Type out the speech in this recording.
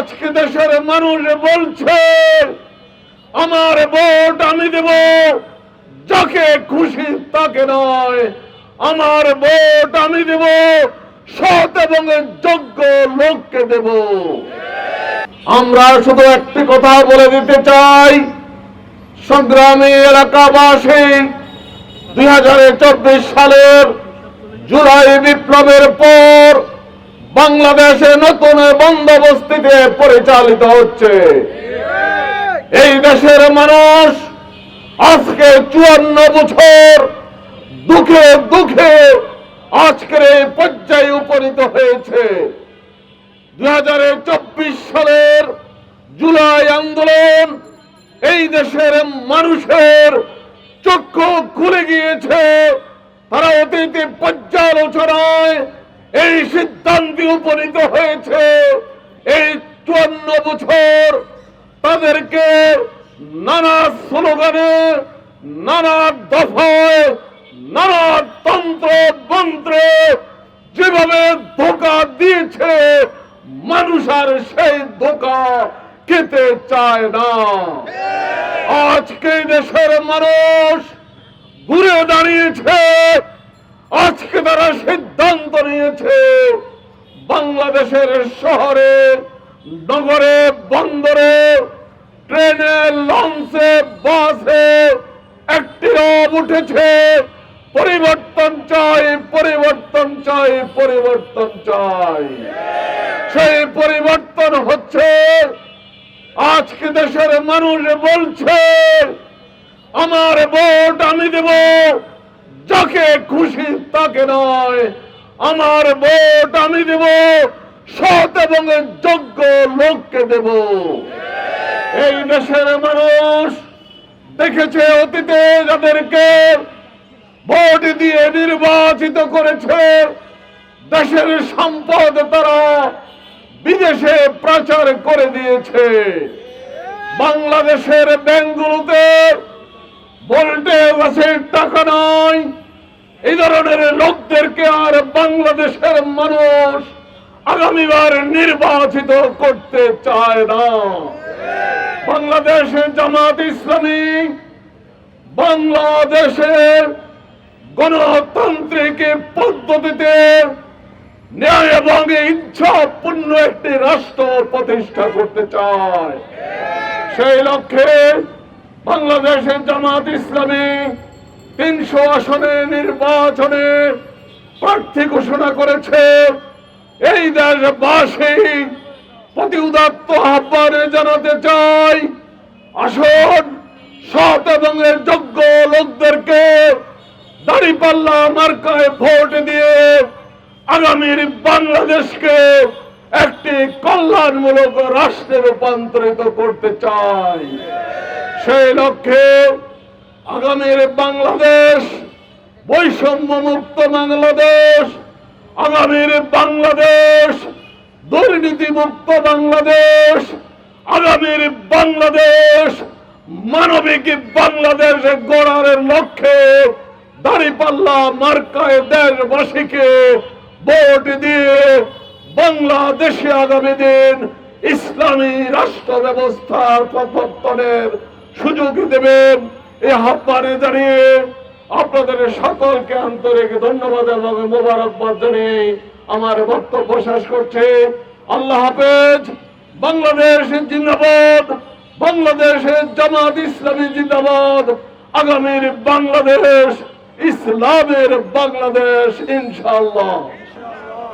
আজকে দেশের মানুষ বলছে, আমার ভোট আমি দেব। যাকে খুশি তাকে নয়। আমার ভোট আমি দেব। সৎ এবং যোগ্য লোককে দেব। আমরা শুধু একটি কথা বলে দিতে চাই, সংগ্রামী এলাকাবাসী, দুই হাজার চব্বিশ সালের জুলাই বিপ্লবের পর বাংলাদেশে নতুন বন্দোবস্তিতে পরিচালিত হচ্ছে। এই দেশের মানুষ আজকে চুয়ান্ন বছর দুঃখে দুঃখে আজকের এই পর্যায়ে উপনীত হয়েছে। দুই হাজার চব্বিশ সালের জুলাই আন্দোলন এই দেশের মানুষের চক্ষু খুলে গিয়েছে। তারা অতীতে পর্যালোচনায় এই সিদ্ধান্তে উপনীত হয়েছে এই চুয়ান্ন বছর তাদেরকে নানা স্লোগানে, নানা দফায়, নানা তন্ত্র মন্ত্রে যেভাবে ধোকা দিয়েছে, মানুষ আর সেই ধোকা খেতে চায় না। আজকে দেশের মানুষ ঘুরে দাঁড়িয়েছে আজকে তারা সিদ্ধান্ত নিয়েছে, বাংলাদেশের শহরে, নগরে, বন্দরে, ট্রেনে, লঞ্চে, বাসে একটি রব উঠেছে। পরিবর্তন চাই পরিবর্তন চাই পরিবর্তন চাই। সেই পরিবর্তন হচ্ছে, আজকে দেশের মানুষ বলছে, আমার ভোট আমি দেব। যাকে খুশি তাকে নয়। আমার ভোট আমি দেব, সৎ এবং যোগ্য লোককে দেব। এই দেশের মানুষ দেখেছে অতীতে যাদেরকে ভোট দিয়ে নির্বাচিত করেছে। দেশের সম্পদ তারা বিদেশে প্রচার করে দিয়েছে। বাংলাদেশের ব্যাংকগুলোতে টাকা নয় ধরনের লোকদেরকে আর বাংলাদেশের মানুষ আগামীবার নির্বাচিত করতে চায় না। বাংলাদেশের জামাত ইসলামী বাংলাদেশের গণতান্ত্রিক পদ্ধতিতে ন্যায় এবং ইচ্ছাপূর্ণ একটি রাষ্ট্র প্রতিষ্ঠা করতে চায়। সেই লক্ষ্যে বাংলাদেশের জামাত ইসলামী তিনশো আসনে নির্বাচনে প্রার্থী ঘোষণা করেছে এই দেশবাসী। প্রতি উদাত্ত আহ্বানে জানাতে চাই, আসুন, সৎ এবং এর যোগ্য লোকদেরকে দাঁড়িপাল্লা মার্কায় ভোট দিয়ে আগামীর বাংলাদেশকে একটি কল্যাণমূলক রাষ্ট্রে রূপান্তরিত করতে চাই। সেই লক্ষ্যে আগামীর বাংলাদেশ বৈষম্য মুক্ত বাংলাদেশ, আগামীর বাংলাদেশ দুর্নীতি মুক্ত বাংলাদেশ, আগামীর বাংলাদেশ, মানবিক বাংলাদেশ গড়ার লক্ষ্যে দাঁড়িপাল্লা মার্কায় দেশবাসীকে ভোট দিয়ে বাংলাদেশে আগামী দিন ইসলামী রাষ্ট্র ব্যবস্থার প্রবর্তনের সুযোগ দেবেন। এই আহ্বানে দাঁড়িয়ে আপনাদের সকলকে আন্তরিক ধন্যবাদ এবং মোবারকবাদ জানিয়ে আমার বক্তব্য শেষ করছে। আল্লাহ হাফেজ, বাংলাদেশ জিন্দাবাদ, বাংলাদেশের জামাত ইসলামী জিন্দাবাদ, আগামীর বাংলাদেশ, ইসলামের বাংলাদেশ, ইনশাআল্লাহ।